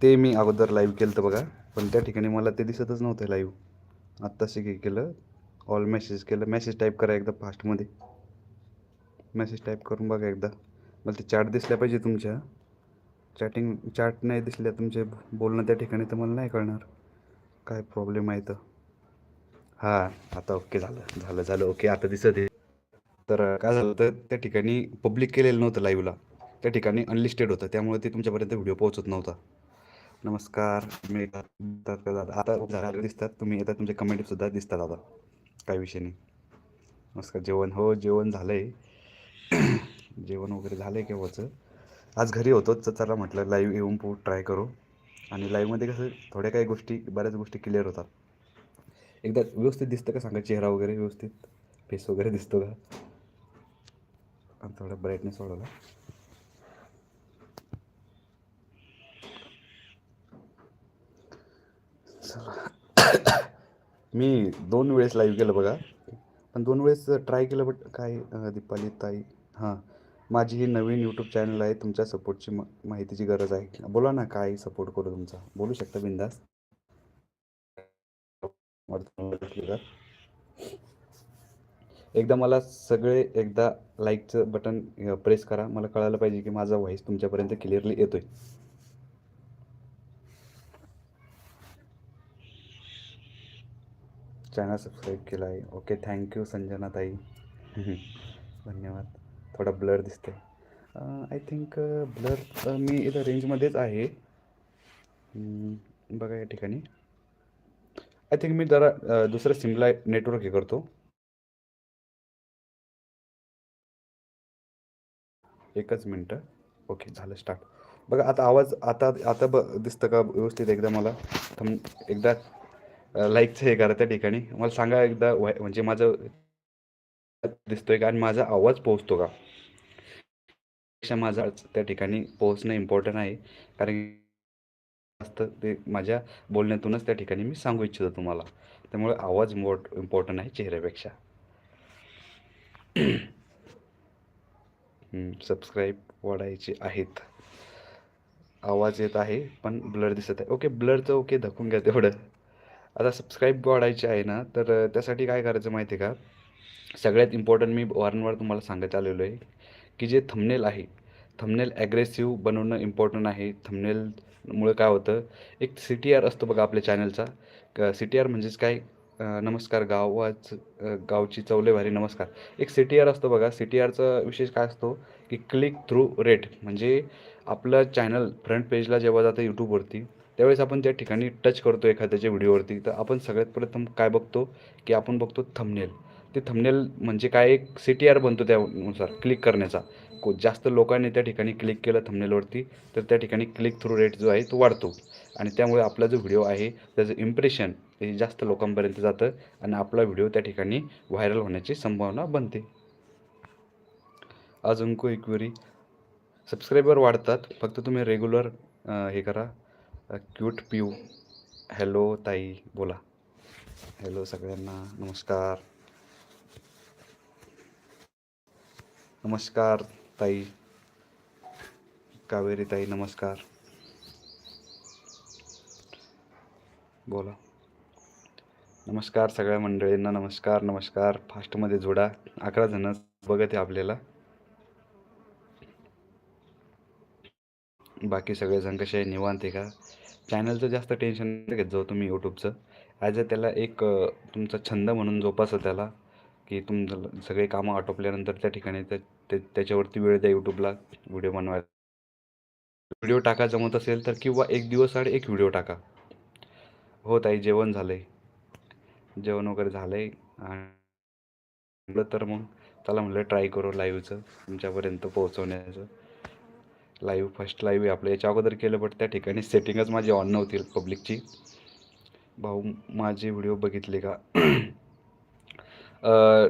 ते मी अगोदर लाईव्ह केलं होतं बघा. पण त्या ठिकाणी मला ते दिसतच नव्हतं लाईव्ह आत्ताशी की केलं ऑल मेसेज केलं. मेसेज टाईप करा एकदा फास्टमध्ये मेसेज टाईप करून बघा एकदा. मला ते चॅट दिसल्या पाहिजे तुमच्या. चॅटिंग चॅट नाही दिसल्या तुमचे बोलणं त्या ठिकाणी तर मला नाही कळणार. काय प्रॉब्लेम आहे तर हां आता ओके झालं. झालं झालं. ओके आता दिसत आहे. तर काय झालं तर त्या ठिकाणी पब्लिक केलेलं नव्हतं लाईव्हला त्या ठिकाणी अनलिस्टेड होतं. त्यामुळे ते तुमच्यापर्यंत व्हिडिओ पोहोचत नव्हता. नमस्कार मी दादा आता झालं दिसतात. तुम्ही येतात तुमचे कमेंटसुद्धा दिसतात आता. काही विषय नाही. नमस्कार जेवण हो जेवण झालं आहे जेवण वगैरे झालं आहे केव्हाचं? आज घरी होतोच चला म्हटलं लाईव्ह येऊन पू ट्राय करू. आणि लाईव्हमध्ये कसं थोड्या काही गोष्टी बऱ्याच गोष्टी क्लिअर होतात. एकदा व्यवस्थित दिसतं का सांगा? चेहरा वगैरे व्यवस्थित? फेस वगैरे दिसतो का? आणि थोडा ब्राईटनेस वाढवला. मी दोन वेळेस लाईव्ह केलं बघा. पण दोन वेळेस ट्राय केलं बट काय दीपाली ताई? हां. माझी ही नवीन यूट्यूब चॅनल आहे. तुमच्या सपोर्टची म माहितीची गरज आहे. बोला ना काय सपोर्ट करू तुमचा? बोलू शकता बिंदास? एकदा मला सगळे एकदा लाईकचं बटन प्रेस करा. मला कळायला पाहिजे की माझा व्हॉईस तुमच्यापर्यंत क्लिअरली येतोय. चॅनल सबस्क्राईब केला आहे ओके थँक्यू संजना ताई. धन्यवाद. थोडा ब्लर दिसते आय थिंक ब्लर मी इथं रेंजमध्येच आहे. बघा या ठिकाणी. आय थिंक मी जरा दुसरं सिमला नेटवर्क हे करतो. एकच मिनटं. ओके झालं स्टार्ट बघा आता आवाज आता आता ब दिसतं का व्यवस्थित एकदा मला? थम एकदा लाईकचं हे करा त्या ठिकाणी. मला सांगा एकदा म्हणजे माझं दिसतोय का आणि माझा आवाज पोहोचतो का? पेक्षा माझा त्या ठिकाणी पोहोचणं इम्पॉर्टंट आहे. कारण जास्त ते माझ्या बोलण्यातूनच त्या ठिकाणी मी सांगू इच्छितो तुम्हाला. त्यामुळे आवाज इम्पॉर्ट इम्पॉर्टंट आहे चेहऱ्यापेक्षा. सबस्क्राईब वाढायचे आहेत. आवाज येत आहे पण ब्लर दिसत आहे. ओके ब्लरचं ओके धकून घ्या तेवढं. आता सबस्क्राईब वाढायचे आहे ना तर त्यासाठी काय करायचं माहिती आहे का? सगळ्यात इम्पॉर्टंट मी वारंवार तुम्हाला सांगत आलेलो आहे की जे थंबनेल आहे थंबनेल ॲग्रेसिव्ह बनवणं इम्पॉर्टंट आहे. थंबनेलमुळे काय होतं एक सी टी आर असतो बघा आपल्या चॅनलचा सी टी आर म्हणजेच काय? नमस्कार गावाच गावची चवले भारी नमस्कार. एक सी टी आर असतो बघा सी टी आरचा विशेष काय असतो की क्लिक थ्रू रेट म्हणजे आपलं चॅनल फ्रंट पेजला जेव्हा जातं यूट्यूबवरती त्यावेळेस आपण त्या ठिकाणी टच करतो एखाद्याच्या व्हिडिओवरती तर आपण सगळ्यात प्रथम काय बघतो? की आपण बघतो थमनेल ते थमनेल म्हणजे काय? एक सी टी आर बनतो त्यानुसार क्लिक करण्याचा. को जास्त लोकांनी त्या ठिकाणी क्लिक केलं थंबनेलवरती तर त्या ठिकाणी क्लिक थ्रू रेट जो आहे तो वाढतो. आणि त्यामुळे आपला जो व्हिडिओ आहे त्याचं इम्प्रेशन हे जास्त लोकांपर्यंत जातं आणि आपला व्हिडिओ त्या ठिकाणी व्हायरल होण्याची संभावना बनते. अजून को क्वेरी सबस्क्रायबर वाढतात फक्त तुम्ही रेग्युलर हे करा. क्यूट पिऊ. हॅलो ताई बोला. हॅलो सगळ्यांना. नमस्कार. नमस्कार ताई. कावेरी ताई नमस्कार. बोला. नमस्कार सगळ्या मंडळींना नमस्कार नमस्कार. फास्टमध्ये जोडा. अकरा जण बघत आहे आपल्याला. बाकी सगळेजण कसे आहे निवांत आहे का? चॅनलचं जास्त टेन्शन घेत जाऊ तुम्ही यूट्यूबचं ॲज अ त्याला एक तुमचा छंद म्हणून जोपासा त्याला की तुम सगळे कामं आटोपल्यानंतर त्या ठिकाणी त्या ते- त्याच्यावरती वेळ द्या यूट्यूबला व्हिडिओ बनवायला. व्हिडिओ टाका जमत असेल तर किंवा एक दिवस आड एक व्हिडिओ टाका. हो ताई जेवण झालं आहे जेवण वगैरे झालं आहे आणि म्हटलं तर मग चला म्हटलं ट्राय करू लाईव्हचं तुमच्यापर्यंत पोहोचवण्याचं. लाईव्ह फर्स्ट लाईव्ह आहे आपलं. याच्या अगोदर केलं बट त्या ठिकाणी सेटिंगच माझी ऑन नव्हती पब्लिकची भाऊ माझे व्हिडिओ बघितले का?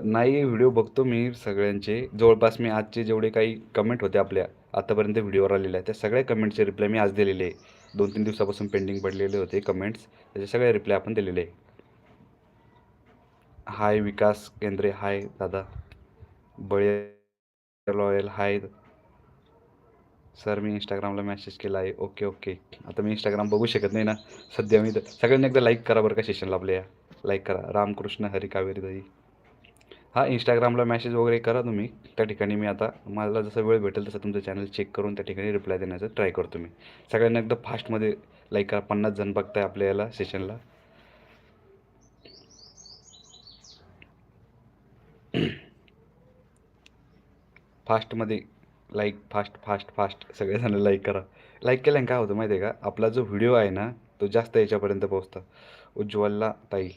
नाही व्हिडिओ बघतो मी सगळ्यांचे. जवळपास मी आजचे जेवढे काही कमेंट होते आपल्या आतापर्यंत व्हिडिओवर आलेल्या त्या सगळ्या कमेंटचे रिप्लाय मी आज दिलेले आहे. दोन तीन दिवसापासून पेंडिंग पडलेले होते कमेंट्स त्याचे सगळे रिप्लाय आपण दिलेले आहे. हाय विकास केंद्रे. हाय दादा. बळे लॉयल हाय सर मी इंस्टाग्रामला मेसेज केला आहे. ओके ओके आता मी इंस्टाग्राम बघू शकत नाही ना. सध्या मी सगळ्यांनी एकदा लाईक करा बरं का सेशनला आपल्या लाईक करा. रामकृष्ण हरी कावेरी दाई हां इंस्टाग्रामला मेसेज वगैरे करा तुम्ही. त्या ठिकाणी मी आता मला जसं वेळ भेटेल तसं तुमचं चॅनल चेक करून त्या ठिकाणी रिप्लाय देण्याचा ट्राय करतो मी. सगळ्यांना एकदम फास्टमध्ये लाईक करा. पन्नास जण बघताय आपल्या याला सेशनला फास्टमध्ये लाईक फास्ट फास्ट फास्ट सगळेजण लाईक करा. लाईक केल्याने काय होतं माहिती आहे का? आपला जो व्हिडिओ आहे ना तो जास्त याच्यापर्यंत पोहोचतो. उज्ज्वलला ताई.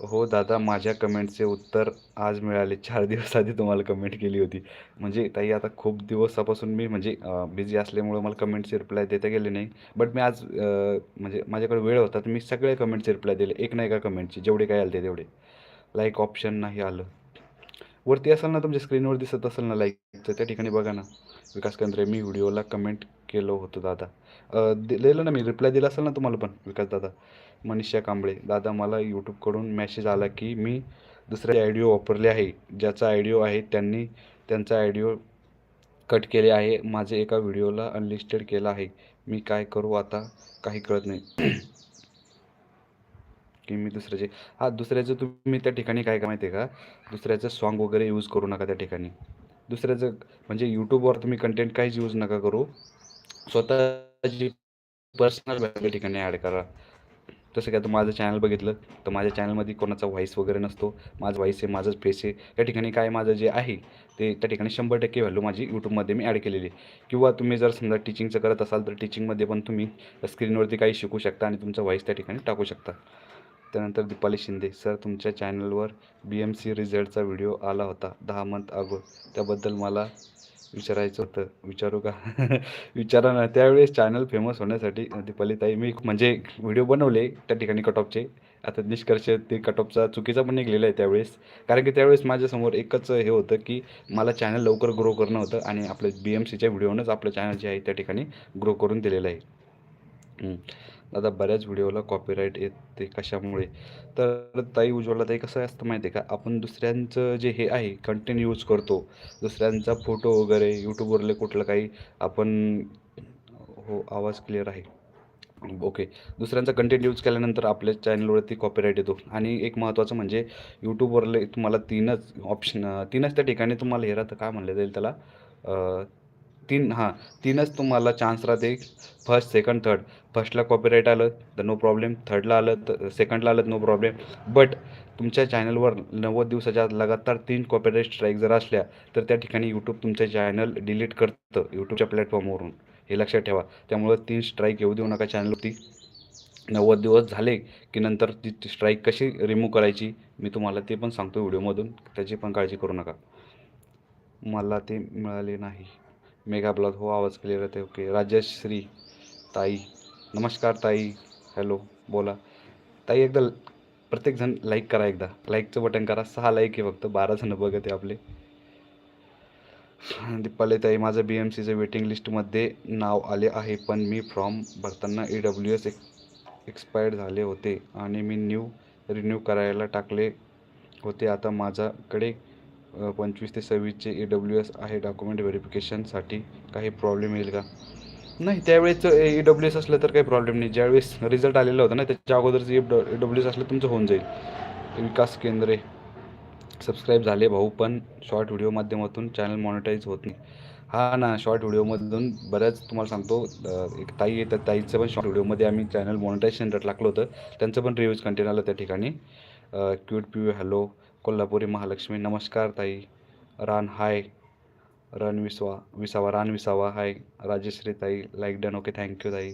हो दादा माझ्या कमेंटचे उत्तर आज मिळाले. चार दिवस आधी तुम्हाला कमेंट केली होती. म्हणजे ताई आता खूप दिवसापासून मी म्हणजे बिझी असल्यामुळं मला कमेंटचे रिप्लाय देता गेले नाही. बट मी आज म्हणजे माझ्याकडे वेळ होता तर मी सगळे कमेंटचे रिप्लाय दिले. एक नाही का कमेंटचे जेवढे काय आले तेवढे. लाईक ऑप्शन नाही आलं. वरती असेल ना तुमच्या स्क्रीनवर दिसत असेल ना लाईकचं त्या ठिकाणी बघा ना. विकास केंद्रे मी व्हिडिओला कमेंट केलं होतं दादा. दिलेलं ना मी रिप्लाय दिला असेल ना तुम्हाला पण विकास दादा? मनीषा कांबळे. दादा मला यूट्यूबकडून मेसेज आला की मी दुसरे आयडिओ वापरले आहे. ज्याचा आयडिओ आहे त्यांनी त्यांचा आयडिओ कट केले आहे. माझे एका व्हिडिओला अनलिस्टेड केलं आहे. मी काय करू आता? काही कळत नाही. की मी दुसऱ्याचे हा दुसऱ्याचं तुम्ही त्या ठिकाणी काय काय माहिती आहे का? दुसऱ्याचं सॉन्ग वगैरे यूज करू नका त्या ठिकाणी. दुसऱ्याचं म्हणजे यूट्यूबवर तुम्ही कंटेंट काहीच यूज नका करू. स्वतःची पर्सनल त्या ठिकाणी ॲड करा. जसं की आता माझं चॅनल बघितलं तर माझ्या चॅनलमध्ये कोणाचा व्हॉईस वगैरे नसतो. माझं व्हॉईस आहे माझंच फेस आहे. त्या ठिकाणी काय माझं जे आहे ते त्या ठिकाणी शंभर टक्के व्हॅल्यू माझी यूट्यूबमध्ये मी ॲड केलेली आहे. किंवा तुम्ही जर समजा टीचिंगचं करत असाल तर टीचिंगमध्ये पण तुम्ही स्क्रीनवरती काही शिकू शकता आणि तुमचा व्हॉईस त्या ठिकाणी टाकू शकता. त्यानंतर दीपाली शिंदे. सर तुमच्या चॅनलवर बी एम सी रिझल्टचा व्हिडिओ आला होता दहा मंथ अगो त्याबद्दल मला विचारायचं होतं. विचारू का? विचारा ना. त्यावेळेस चॅनल फेमस होण्यासाठी दीपाली ताई मी म्हणजे व्हिडिओ बनवले त्या ठिकाणी कट ऑफचे आता निष्कर्ष ते कट ऑफचा चुकीचा पण निघलेला आहे त्यावेळेस. कारण की त्यावेळेस माझ्यासमोर एकच हे होतं की मला चॅनल लवकर ग्रो करणं होतं आणि आपलं बी एम सीच्या व्हिडिओनंच आपलं चॅनल जे आहे त्या ठिकाणी ग्रो करून दिलेलं आहे. दादा आता बऱ्याच व्हिडिओला कॉपीराईट येते कशामुळे? तर ताई उज्ज्वला ताई कसं असतं माहिती आहे का? आपण दुसऱ्यांचं जे हे आहे कंटेंट यूज करतो. दुसऱ्यांचा फोटो वगैरे यूट्यूबवरले कुठलं काही आपण हो आवाज क्लिअर आहे. ओके दुसऱ्यांचा कंटेंट यूज केल्यानंतर आपल्या चॅनलवरती कॉपीराईट येतो. आणि एक महत्त्वाचं म्हणजे यूट्यूबवरले तुम्हाला तीनच ऑप्शन तीनच त्या ठिकाणी तुम्हाला हे राहतं. काय म्हणलं जाईल त्याला? तीन हां तीनच तुम्हाला चान्स राहते. फर्स्ट सेकंड थर्ड फर्स्टला कॉपीराईट आलं तर नो प्रॉब्लेम थर्डला आलं तर सेकंडला आलं नो प्रॉब्लेम बट तुमच्या चॅनलवर नव्वद दिवसाच्या लगातार तीन कॉपीराईट स्ट्राईक जर असल्या तर त्या ठिकाणी यूट्यूब तुमचं चॅनल डिलीट करतं यूट्यूबच्या प्लॅटफॉर्मवरून हे लक्षात ठेवा. त्यामुळं तीन स्ट्राईक येऊ देऊ नका चॅनलवरती नव्वद दिवस झाले की नंतर ती स्ट्राईक कशी रिमूव्ह करायची मी तुम्हाला ते पण सांगतो व्हिडिओमधून. त्याची पण काळजी करू नका. मला ते मिळाले नाही. मेगा ब्लॉग हो आवाज क्लिअर येते ओके राजश्री ताई. नमस्कार ताई. हॅलो बोला. ताई एकदा ल- प्रत्येकजण लाईक करा एकदा. लाईकचं बटन करा. सहा लाईक आहे फक्त. बारा जण बघत आहे आपले. दीपाले ताई माझं बी एम सीचं वेटिंग लिस्टमध्ये नाव आले आहे पण मी फॉर्म भरताना ई डब्ल्यू एस एक्सपायर्ड झाले होते आणि मी न्यू रिन्यू करायला टाकले होते. आता माझ्याकडे पंचवीस ते सव्वीसचे ए डब्ल्यू एस आहे डॉक्युमेंट व्हेरिफिकेशनसाठी काही प्रॉब्लेम येईल का? नाही त्यावेळेस ई डब्ल्यू एस असलं तर काही प्रॉब्लेम नाही. ज्यावेळेस रिझल्ट आलेला होता ना त्याच्या अगोदरचं ए डब्ल्यू एस असलं तुमचं होऊन जाईल. विकास केंद्रे. सबस्क्राईब झाले भाऊ पण शॉर्ट व्हिडिओ माध्यमातून चॅनल मॉनिटाईज होत नाही. हा ना शॉर्ट व्हिडिओमधून बऱ्याच तुम्हाला सांगतो एक ताई येतात. ताईचं पण शॉर्ट व्हिडिओमध्ये आम्ही चॅनल मॉनिटाईज सेंटर टाकलं होतं. त्यांचं पण रिव्ह्यूज कंटेंट आलं त्या ठिकाणी. Cute P hello Kolhapuri Mahalakshmi नमस्कार ताई. रान हाय. रन विसवा विसावा रान विसावा. हाय. राजेश्री ताई लाईक डन ओके थँक्यू ताई.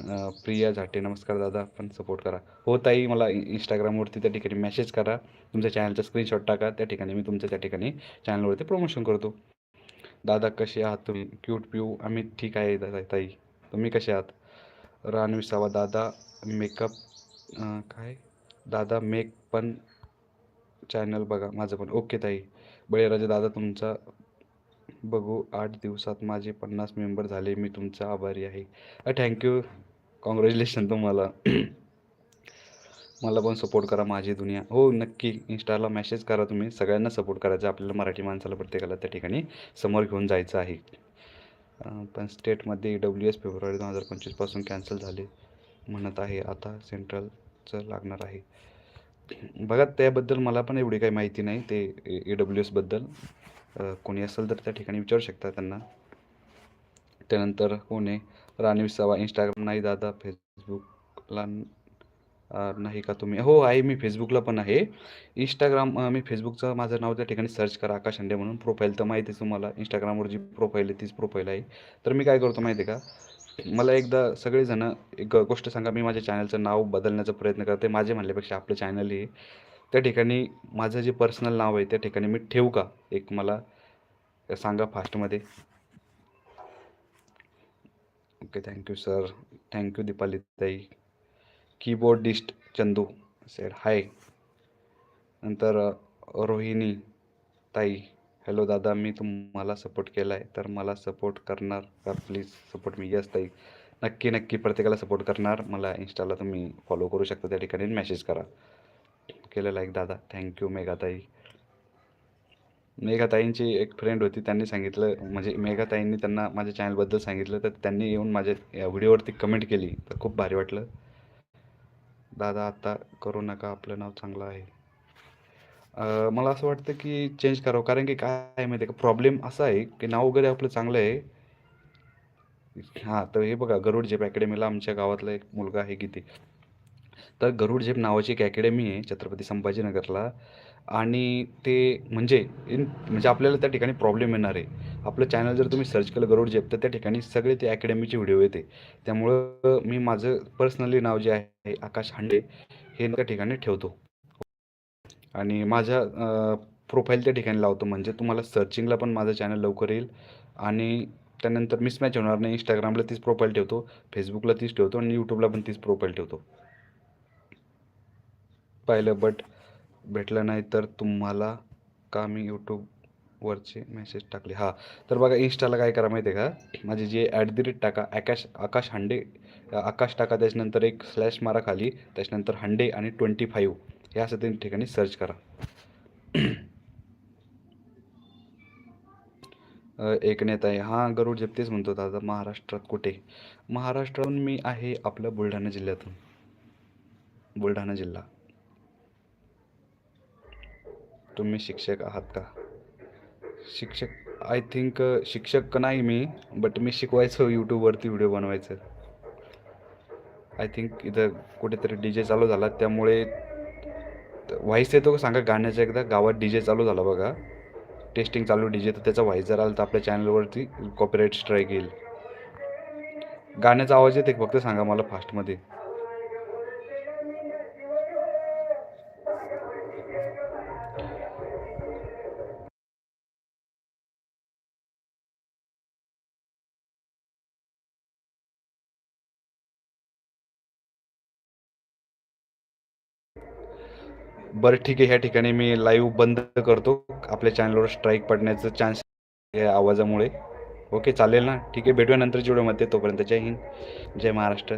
प्रिया झाटे नमस्कार दादा. पण सपोर्ट करा. हो ताई मला इंस्टाग्रामवरती त्या ठिकाणी मेसेज करा. तुमच्या चॅनलचा स्क्रीनशॉट टाका. त्या ठिकाणी मी तुमच्या त्या ठिकाणी चॅनलवरती प्रमोशन करतो. दादा कसे आहात तुम्ही? क्यूट पिऊ आम्ही ठीक आहे दादा ताई. तुम्ही कसे आहात? रान विसावा दादा मेकअप काय? दादा मेक पण चॅनल बघा. माझं पण. ओके ताई. बळीराजा दादा तुमचा बघू आठ दिवसात माझे पन्नास मेंबर झाले. मी तुमचा आभारी आहे. थँक्यू कॉंग्रॅच्युलेशन तुम्हाला. मला पण सपोर्ट करा माझी दुनिया. हो नक्की. इंस्टाला मेसेज करा तुम्ही. सगळ्यांना सपोर्ट करायचा आपल्याला मराठी माणसाला प्रत्येकाला त्या ठिकाणी समोर घेऊन जायचं आहे. पण स्टेटमध्ये डब्ल्यू एस फेब्रुवारी दोन हजार पंचवीसपासून कॅन्सल झाले म्हणत आहे. आता सेंट्रलचं लागणार आहे. बघा त्याबद्दल मला पण एवढी काही माहिती नाही ते ए डब्ल्यू एसबद्दल कोणी असेल तर त्या ठिकाणी विचारू शकता त्यांना. त्यानंतर कोण आहे? राणी विसावा इंस्टाग्राम नाही दादा फेसबुकला नाही का तुम्ही? हो आहे मी फेसबुकला पण आहे. इंस्टाग्राम मी फेसबुकचं माझं नाव त्या ठिकाणी सर्च करा आकाश अंडे म्हणून. प्रोफाईल तर माहिती आहे तुम्हाला. इंस्टाग्रामवर जी प्रोफाईल आहे तीच प्रोफाईल आहे. तर मी काय करतो माहिती आहे का? मला एकदा सगळेजणं एक गोष्ट सांगा मी माझ्या चॅनलचं नाव बदलण्याचा प्रयत्न करते. माझे म्हणल्यापेक्षा आपलं चॅनल हे त्या ठिकाणी माझं जे पर्सनल नाव आहे त्या ठिकाणी मी ठेवू का? एक मला सांगा फास्टमध्ये okay thank you sir thank you Deepali ताई कीबोर्डिस्ट चंदू सेड हाय नंतर रोहिणी ताई. हॅलो दादा मी तुम्हाला सपोर्ट केला आहे तर मला सपोर्ट करणार का प्लीज सपोर्ट मी. येस ताई. नक्की नक्की प्रत्येकाला सपोर्ट करणार. मला इंस्टाला तुम्ही फॉलो करू शकता त्या ठिकाणी मेसेज करा. केलेला एक दादा. थँक्यू मेघाताई. मेघाताईंची एक फ्रेंड होती त्यांनी सांगितलं म्हणजे मेघाताईंनी त्यांना माझ्या चॅनलबद्दल सांगितलं तर त्यांनी येऊन माझ्या या व्हिडिओवरती कमेंट केली. तर खूप भारी वाटलं. दादा आता करू नका आपलं नाव चांगलं आहे. मला असं वाटतं की चेंज करावं. कारण की काय आहे माहिती आहे का? प्रॉब्लेम असा आहे की नाव वगैरे आपलं चांगलं आहे. हां तर हे बघा गरुड झेप अकॅडमीला आमच्या गावातला एक मुलगा आहे की ते तर गरुड झेप नावाची एक अकॅडमी आहे छत्रपती संभाजीनगरला. आणि ते म्हणजे इन म्हणजे आपल्याला त्या ठिकाणी प्रॉब्लेम येणार आहे. आपलं चॅनल जर तुम्ही सर्च केलं गरुड झेप तर त्या ठिकाणी सगळे ते अकॅडमीचे व्हिडिओ येते. त्यामुळं मी माझं पर्सनली नाव जे आहे आकाश हांडे हे त्या ठिकाणी ठेवतो. आणि माझ्या प्रोफाईल त्या ठिकाणी लावतो. म्हणजे तुम्हाला सर्चिंगला पण माझं चॅनल लवकर येईल. आणि त्यानंतर मिसमॅच होणार नाही. इंस्टाग्रामला तीच प्रोफाईल ठेवतो. फेसबुकला तीच ठेवतो. आणि यूट्यूबला पण तीच प्रोफाईल ठेवतो. पाहिलं बट भेटलं नाही तर तुम्हाला का मी यूट्यूबवरचे मेसेज टाकले? हां. तर बघा इंस्टाला काय करा माहिती आहे का? माझे जे ॲट दी रेट टाका आकाश आकाश हांडे आकाश टाका त्याच्यानंतर एक स्लॅश मारा खाली त्याच्यानंतर हंडे आणि ट्वेंटी फाईव्ह या असं तीन ठिकाणी सर्च करा. एक नेता आहे हा गरुड झेप तेच म्हणतो दादा महाराष्ट्रात कुठे? महाराष्ट्रातून मी आहे आपल्या बुलढाणा जिल्ह्यातून. बुलढाणा जिल्हा. तुम्ही शिक्षक आहात का? शिक्षक आय थिंक शिक्षक नाही मी बट मी शिकवायचो यूट्यूबवरती व्हिडिओ बनवायचं. आय थिंक इथं कुठेतरी डी जे चालू झाला त्यामुळे व्हाईस येतो का सांगा गाण्याचा एकदा? गावात डी जे चालू झाला बघा. टेस्टिंग चालू डी जे तर त्याचा व्हॉइस जर आला तर आपल्या चॅनलवरती कॉपीराईट स्ट्राईक येईल. गाण्याचा आवाज येते फक्त सांगा मला फास्टमध्ये बरं ठीक आहे. ह्या ठिकाणी मी लाईव्ह बंद करतो. आपल्या चॅनलवर स्ट्राईक पडण्याचं चान्स या आवाजामुळे. ओके चालेल ना? ठीक आहे. भेटूया नंतरच्या व्हिडिओमध्ये तोपर्यंत जय हिंद जय महाराष्ट्र.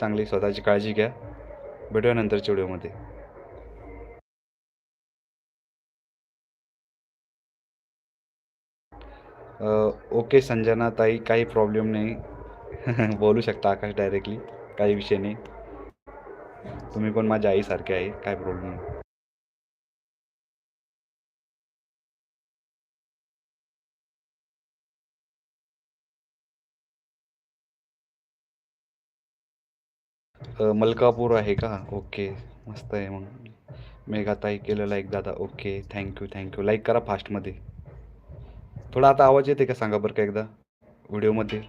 चांगली स्वतःची काळजी घ्या. भेटूया नंतरच्या व्हिडिओमध्ये ओके संजना ताई काही प्रॉब्लेम नाही. बोलू शकता आकाश डायरेक्टली काही विषय नाही. तुम्ही पण माझ्या आईसारखे आहे. काय प्रॉब्लेम नाही. मलकापूर आहे का? ओके मस्त आहे मग. मेघाताई केलेला लाईक दादा. ओके थँक्यू थँक्यू लाईक करा फास्टमध्ये थोडा आता आवाज येते का सांगा बरं का एकदा? व्हिडिओमध्ये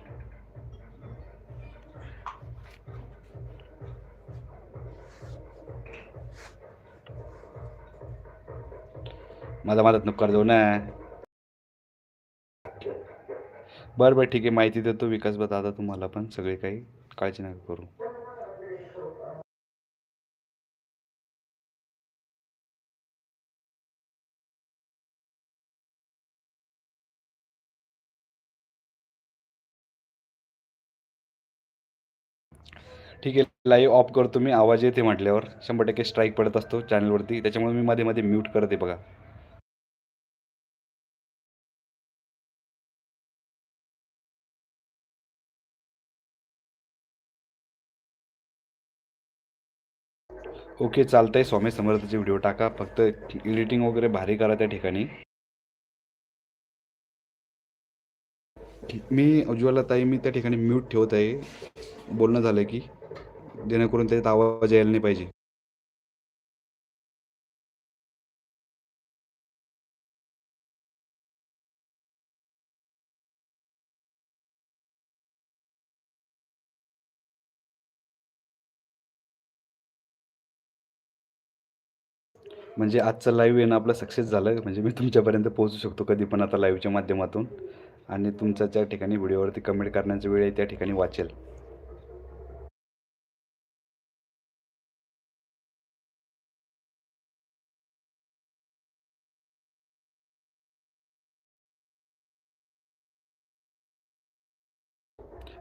माझा मदत नको कर जाऊ ना. बरं बरं ठीक आहे. माहिती देतो विकास दादा तुम्हाला पण. सगळे काही काळजी नका करू. ठीक आहे लाईव्ह ऑफ करतो मी. आवाज येते म्हटल्यावर. शंभर टक्के स्ट्राईक पडत असतो चॅनलवरती त्याच्यामुळे मी मध्ये मध्ये म्यूट करते बघा. ओके चालतंय. स्वामी समर्थाचे व्हिडिओ टाका. फक्त एडिटिंग वगैरे भारी करा त्या ठिकाणी. मी उज्ज्वला ताई मी त्या ठिकाणी म्यूट ठेवत आहे. बोलणं झालं की जेणेकरून त्याच्यात आवाज यायला नाही पाहिजे. म्हणजे आजचं लाईव्ह येणं आपलं सक्सेस झालं. म्हणजे मी तुमच्यापर्यंत पोहोचू शकतो कधी पण आता लाईव्हच्या माध्यमातून. आणि तुमचा ज्या ठिकाणी व्हिडिओवरती कमेंट करण्याचा वेळ आहे त्या ठिकाणी वाचेल.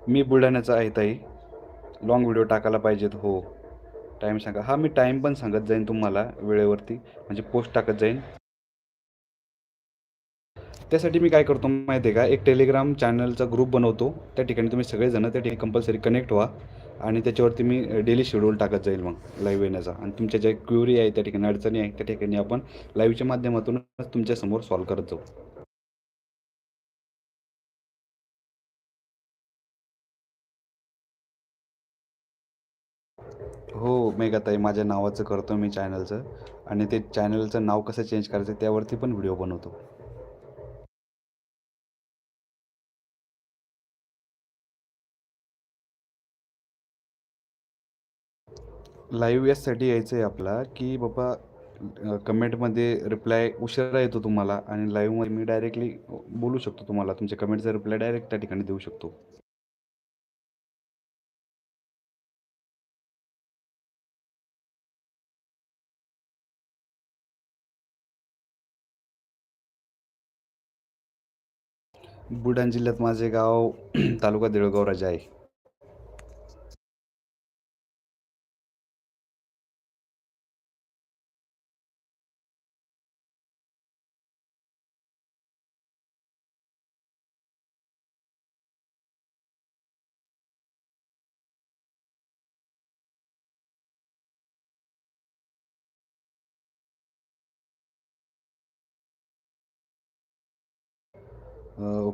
मी बुलढाण्याचा आहे ताई. लॉंग व्हिडिओ टाकायला पाहिजेत हो. टाईम सांगा. हां मी टाईम पण सांगत जाईन तुम्हाला वेळेवरती. म्हणजे पोस्ट टाकत जाईन. त्यासाठी मी काय करतो माहिती आहे का? एक टेलिग्राम चॅनलचा ग्रुप बनवतो. त्या ठिकाणी तुम्ही सगळेजण त्या ठिकाणी कंपल्सरी कनेक्ट व्हा आणि त्याच्यावरती मी डेली शेड्यूल टाकत जाईल मग लाईव्ह येण्याचा. आणि तुमच्या ज्या क्युरी आहे त्या ठिकाणी अडचणी आहे त्या ठिकाणी आपण लाईव्हच्या माध्यमातूनच तुमच्यासमोर सॉल्व्ह करत जाऊ. हो मेघाताई माझ्या नावाचं करतो मी चॅनलचं आणि ते चॅनलचं नाव कसं चेंज करायचं त्यावरती पण व्हिडिओ बनवतो. लाईव्ह यासाठी यायचं आहे आपला की बाबा कमेंटमध्ये रिप्लाय उशिरा येतो तुम्हाला आणि लाईव्हमध्ये मी डायरेक्टली बोलू शकतो तुम्हाला. तुमच्या कमेंटचा रिप्लाय डायरेक्ट त्या ठिकाणी देऊ शकतो. बुलढाणा जिल्ह्यात माझे गाव तालुका देळगाव राजा आहे.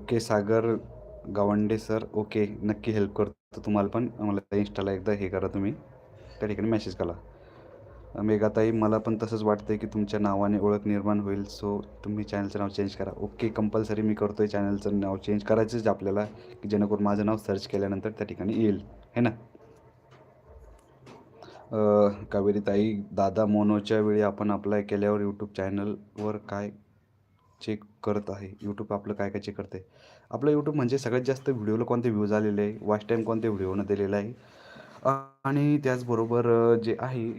Okay Sagar Gawande sir okay नक्की हेल्प करतो तुम्हाला पण. मला इन्स्टाला एकदा हे करा तुम्ही. त्या ठिकाणी मेसेज करा. मेघाताई मला पण तसंच वाटतं की तुमच्या नावाने ओळख निर्माण होईल सो तुम्ही चॅनलचं नाव चेंज करा. ओके कंपल्सरी मी करतो आहे चॅनलचं नाव चेंज करायचंच आपल्याला की जेणेकरून माझं नाव सर्च केल्यानंतर त्या ठिकाणी येईल. है ना? कावेरीताई दादा मोनोच्या वेळी आपण अप्लाय केल्यावर यूट्यूब चॅनलवर काय चेक करत आहे यूट्यूब आपलं काय काय चेक करते आपलं यूट्यूब म्हणजे सगळ्यात जास्त व्हिडिओला कोणते व्ह्यूज आलेले आहे वॉच टाईम कोणत्या व्हिडिओनं दिलेला आहे. आणि त्याचबरोबर जे आहे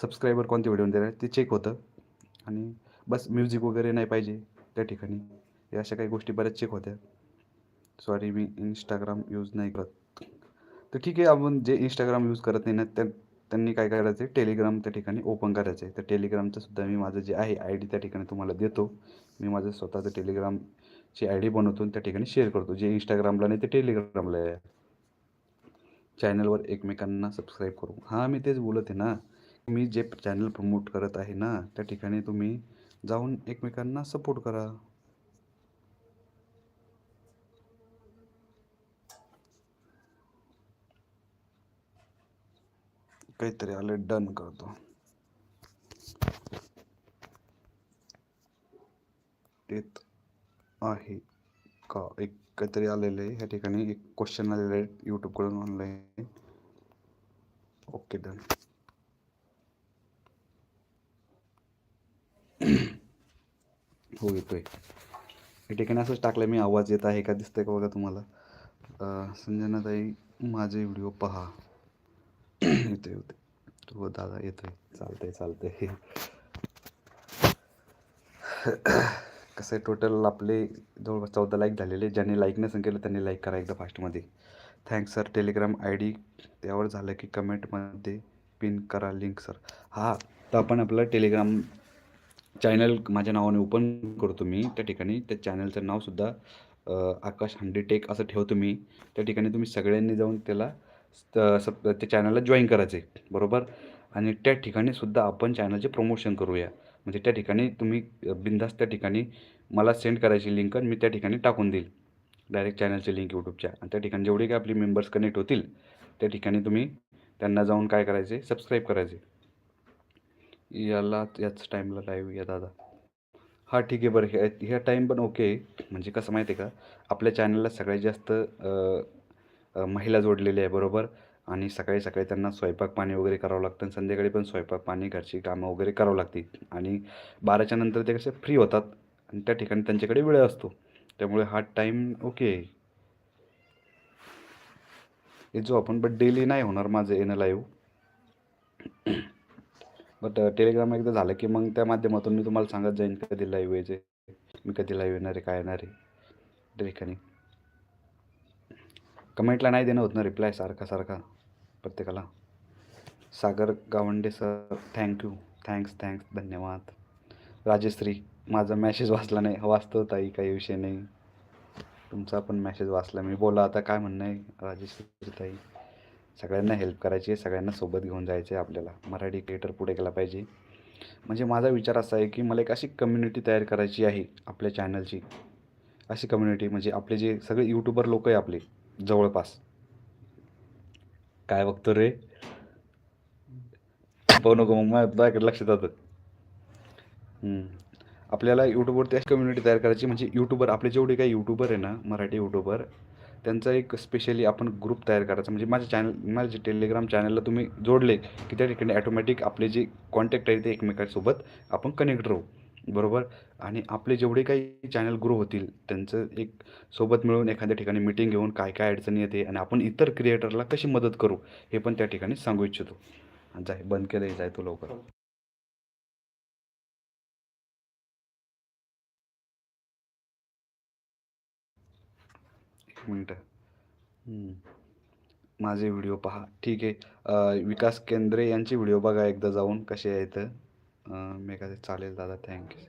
सबस्क्रायबर कोणते व्हिडिओ दिले आहे ते चेक होतं. आणि बस म्युझिक वगैरे नाही पाहिजे त्या ठिकाणी. या अशा काही गोष्टी बऱ्याच चेक होत्या. सॉरी मी इंस्टाग्राम यूज नाही करत. तर ठीक आहे आपण जे इंस्टाग्राम यूज करत नाही ना त्या त्यांनी काय करायचं आहे टेलिग्राम त्या ठिकाणी ओपन करायचं आहे. तर टेलिग्रामचं सुद्धा मी माझं जे आहे आय डी त्या ठिकाणी तुम्हाला देतो. मी माझं स्वतःचं टेलिग्रामची आय डी बनवतो आणि त्या ठिकाणी शेअर करतो. जे इंस्टाग्रामला नाही ते टेलिग्रामला आहे. चॅनलवर एकमेकांना सबस्क्राईब करू. हां मी तेच बोलत आहे ना. मी जे चॅनल प्रमोट करत आहे ना त्या ठिकाणी तुम्ही जाऊन एकमेकांना सपोर्ट करा. काहीतरी आलं डन करतो. येत आहे का? एक काहीतरी आलेलं आहे ह्या ठिकाणी एक क्वेश्चन आलेलं आहे यूट्यूबकडून ऑनलाईन ओके डन हो येतोय. या ठिकाणी असंच टाकलं मी आवाज येत आहे का दिसतंय का बघा तुम्हाला? संजनाताई माझे व्हिडिओ पहा. येतोय येतोय. हो दादा येतोय. चालतंय चालतंय. कसं आहे टोटल आपले जवळपास चौदा लाईक झालेले. ज्यांनी लाईक नसेल केलं त्यांनी लाईक करा एकदा फास्टमध्ये thanks sir Telegram I D त्यावर झालं की कमेंटमध्ये पिन करा लिंक सर हां तर आपण आपलं टेलिग्राम चॅनल माझ्या नावाने ओपन करतो मी. त्या ठिकाणी त्या चॅनलचं नावसुद्धा आकाश हंडी टेक असं ठेवतो मी. त्या ठिकाणी तुम्ही सगळ्यांनी जाऊन त्याला सब त्या चॅनलला जॉईन करायचं आहे बरोबर? आणि त्या ठिकाणी सुद्धा आपण चॅनलचे प्रमोशन करूया. म्हणजे त्या ठिकाणी तुम्ही बिंदास त्या ठिकाणी मला सेंड करायची लिंक आणि मी त्या ठिकाणी टाकून देईल. डायरेक्ट चॅनलची लिंक यूट्यूबच्या आणि त्या ठिकाणी जेवढे काही आपली मेंबर्स कनेक्ट होतील त्या ठिकाणी तुम्ही त्यांना जाऊन काय करायचे सबस्क्राईब करायचे याला याच टाईमला लाईव्ह या दादा. हां ठीक आहे बरं. ह्या ह्या टाईम पण ओके म्हणजे कसं माहिती आहे का? आपल्या चॅनलला सगळ्यात जास्त महिला जोडलेल्या आहे बरोबर? आणि सकाळी सकाळी त्यांना स्वयंपाक पाणी वगैरे करावं लागतं आणि संध्याकाळी पण स्वयंपाक पाणी घरची कामं वगैरे करावं लागतील आणि बाराच्या नंतर ते कसे फ्री होतात आणि त्या ठिकाणी त्यांच्याकडे वेळ असतो. त्यामुळे हा टाईम ओके हे जो आपण बट डेली नाही होणार माझं येणं लाईव्ह बट टेलिग्राम एकदा झालं की मग त्या माध्यमातून मी तुम्हाला सांगत जाईन कधी लाईव्ह यायचे मी कधी लाईव्ह येणार आहे काय येणार आहे. त्या ठिकाणी. कमेंटला नाही देणं होत ना रिप्लाय सारखा सारखा प्रत्येकाला. Sagar Gawande sir thank you thanks thanks धन्यवाद. राजेश्री माझा मॅसेज वाचला नाही. वाचतो ताई काही विषय नाही. तुमचा पण मॅसेज वाचला. मी बोला आता काय म्हणणं आहे? राजश्री ताई सगळ्यांना हेल्प करायची आहे सगळ्यांना सोबत घेऊन जायचं आहे आपल्याला. मराठी क्रिएटर पुढे गेला पाहिजे. म्हणजे माझा विचार असा आहे की मला एक अशी कम्युनिटी तयार करायची आहे आपल्या चॅनलची अशी कम्युनिटी म्हणजे आपले जे सगळे यूट्यूबर लोक आहे आपले जवळपास. काय बघतो रे? पाहू नको मग माझ्या माझ्याकडे लक्षात येतं आपल्याला यूट्यूबवरती अशी कम्युनिटी तयार करायची म्हणजे यूट्यूबर आपले जेवढे काही यूट्यूबर आहे ना मराठी यूट्यूबर त्यांचा एक स्पेशली आपण ग्रुप तयार करायचा. म्हणजे माझ्या चॅनल माझ्या टेलिग्राम चॅनलला तुम्ही जोडले की त्या ठिकाणी ॲटोमॅटिक आपले जे कॉन्टॅक्ट आहे ते एकमेकांसोबत आपण कनेक्ट राहू. बरोबर? आणि आपले जेवढे काही चॅनल ग्रो होतील त्यांचं एक सोबत मिळून एखाद्या ठिकाणी मिटिंग घेऊन काय काय अडचणी येते आणि आपण इतर क्रिएटरला कशी मदत करू हे पण त्या ठिकाणी सांगू इच्छितो. जाय बंद केलं जाय तो लवकर. एक मिनटं. माझे व्हिडिओ पहा. ठीक आहे. विकास केंद्रे यांचे व्हिडिओ बघा एकदा जाऊन कसे आहेत. मी काय चालेल दादा थँक्यू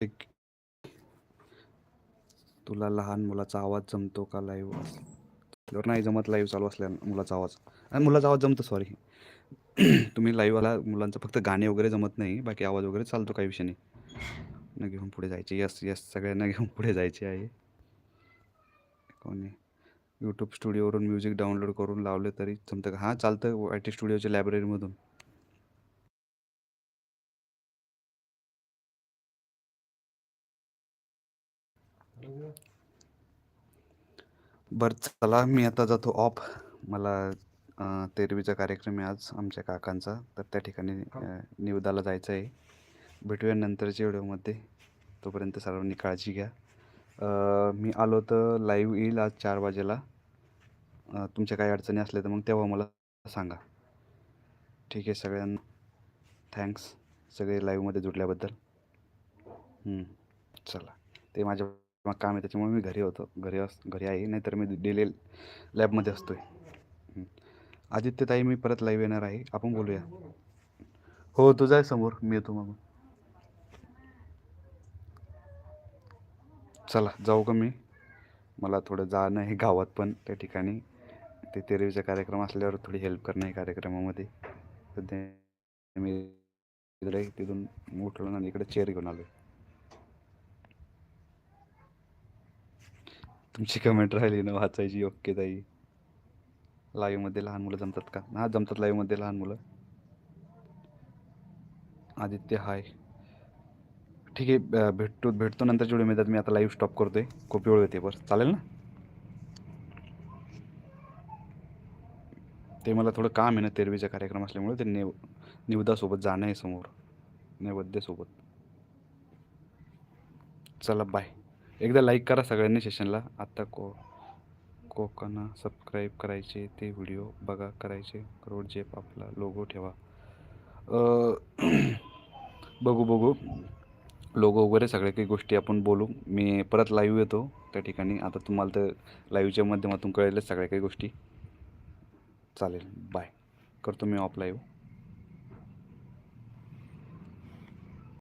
एक तुला लहान मुलाचा आवाज जमतो का लाईव्ह असल्यावर नाही जमत लाईव्ह चालू असल्या मुलाचा आवाज. आणि मुलाचा आवाज जमतो सॉरी तुम्ही लाईव्ह आला मुलांचं फक्त गाणे वगैरे जमत नाही बाकी आवाज वगैरे चालतो काही विषय नाही. न घेऊन पुढे जायचे. यस यस सगळ्यांना घेऊन पुढे जायचे आहे. कोणी यूट्यूब स्टुडिओवरून म्युझिक डाउनलोड करून लावले तरी जमतं का? हां चालतं. आय टी स्टुडिओच्या लायब्ररीमधून बरं चला मी आता जातो ऑफ मला तेरवीचा कार्यक्रम आहे आज आमच्या काकांचा. तर त्या ठिकाणी अं, निवदाला जायचं आहे. भेटूया नंतरच्या व्हिडिओमध्ये. तोपर्यंत सर्वांनी काळजी घ्या. मी आलो तर लाईव्ह येईल आज चार वाजेला. तुमच्या काही अडचणी असल्या तर मग तेव्हा मला सांगा. ठीक आहे सगळ्यांना थँक्स सगळे लाईव्हमध्ये जुटल्याबद्दल. हम्म, चला. ते माझ्या मग काम आहे त्याच्यामुळे मी घरी होतो. घरी अस घरी आहे नाहीतर मी डेली लॅबमध्ये असतो आहे आदित्य ताई मी परत लाईव्ह येणार आहे. आपण बोलूया. हो तुझा आहे समोर. मी येतो मग चला जाऊ का मी? मला थोडं जाणं आहे गावात पण त्या ठिकाणी. ते तेरवीचा कार्यक्रम असल्यावर थोडी हेल्प करणं आहे कार्यक्रमामध्ये. सध्या मी तिथून उठलो आणि इकडे चेअर घेऊन आलो तुमची कमेंट राहिली ना वाचायची ओके ताई. लाईव्हमध्ये लहान मुलं जमतात का? हा जमतात लाईव्हमध्ये लहान मुलं. आदित्य हाय ठीक आहे भेटतो भेटतो नंतर जेवढे मिळतात मी आता लाईव्ह स्टॉप करतोय. खूप वेळ येते बरं. चालेल ना? ते मला थोडं काम आहे ना तेरवीचा कार्यक्रम असल्यामुळे ते नेव निवदासोबत जाणं आहे समोर. नैवेद्यासोबत. चला बाय एकदा लाईक करा सगळ्यांनी सेशनला आत्ता को कोकांना सबस्क्राईब करायचे ते व्हिडिओ बघा करायचे. रोड जेप आपला लोगो ठेवा. बघू बघू. लोगो वगैरे सगळ्या काही गोष्टी आपण बोलू. मी परत लाईव्ह येतो त्या ठिकाणी. आता तुम्हाला तर लाईव्हच्या माध्यमातून कळेलच सगळ्या काही गोष्टी. चालेल. बाय करतो मी ऑफ लाईव्ह